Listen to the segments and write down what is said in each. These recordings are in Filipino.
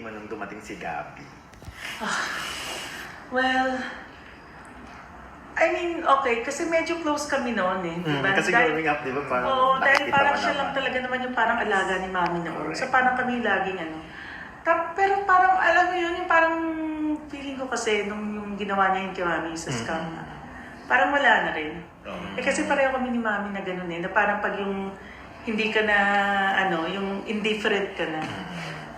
feeling mo nung dumating si Gabi? Well, I mean, okay, kasi medyo close kami noon eh. Mm, diba? kasi Dahil- growing up, di ba, parang Oo, dahil parang siya naman. lang talaga naman yung parang alaga ni mami noon. Correct. So parang kami laging ano. Ta- pero parang, alam mo yun, yung parang feeling ko kasi nung yung ginawa niya yung kay mami sa scam Mm. na, parang wala na rin. Oo. Eh kasi pareho kami ni mami na ganun eh, na parang pag yung hindi ka na, ano, yung indifferent ka na.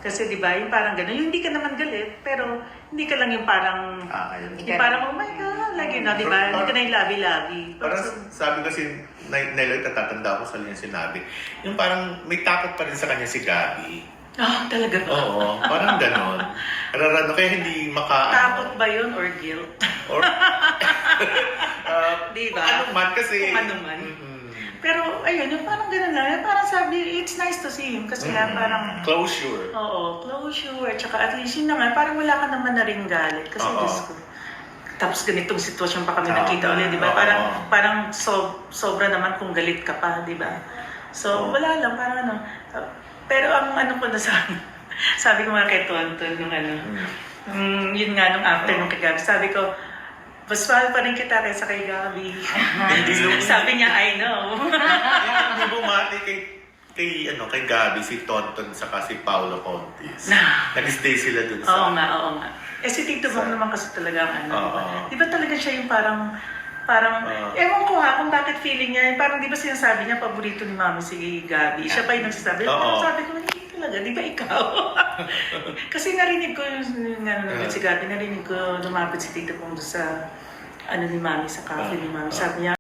Kasi di ba, yung parang ganun, yung hindi ka naman galit, pero hindi ka lang yung parang, Ah, ayun. yung parang, oh my God, lagi na, di ba? Hindi ka na yung labi-labi. Parang So, sabi kasi, na, Neloy, natatanda ko sa niya sinabi, yung parang may takot pa rin sa kanya si Gabi. Ah, talaga ba? Oo, parang ganon. Rarano, kaya hindi maka... Takot ba yun or guilt? Or, uh, Di ba? Ano man kasi... Kung ano man. Mm-mm. Pero ayun, yung parang gano'n lang. Parang sabi, it's nice to see him. Kasi nga parang, Closure. oo, closure. Tsaka at least yun na nga, parang wala ka naman na rin galit. Kasi Oo. Diyos ko. Tapos ganitong sitwasyon pa kami Tama. nakita ulit, di ba? Oo. Parang, parang so, sobra naman kung galit ka pa, di ba? So, Oo. wala lang, parang ano. Pero ang ano ko na sabi, sabi ko nga kay Tonton, nung ano, Mm. Mm, yun nga nung after nung kay Gabi, sabi ko, mas mahal pa rin kita kaysa kay Gabi. Hindi sabi niya, I know. Yung hindi bumati kay kay ano kay Gabi si Tonton saka si Paolo Contis. Na. Nag-stay sila dun oo sa nga, oo nga. Eh si Tito Bong Sa- naman kasi talaga ang ano. Oo. Di ba talaga siya yung parang, parang, Oo. ewan ko ha kung bakit feeling niya, parang di ba sinasabi niya, paborito ni Mami si Gabi. Siya pa yung nagsasabi. Oo. Parang sabi ko, hindi talaga, di ba ikaw? kasi narinig ko yung, ano, Oo. si Gabi, narinig ko lumapit si Tito Bong doon sa, ano ni Mami, sa cafe ni Mami. Oo. Sabi niya,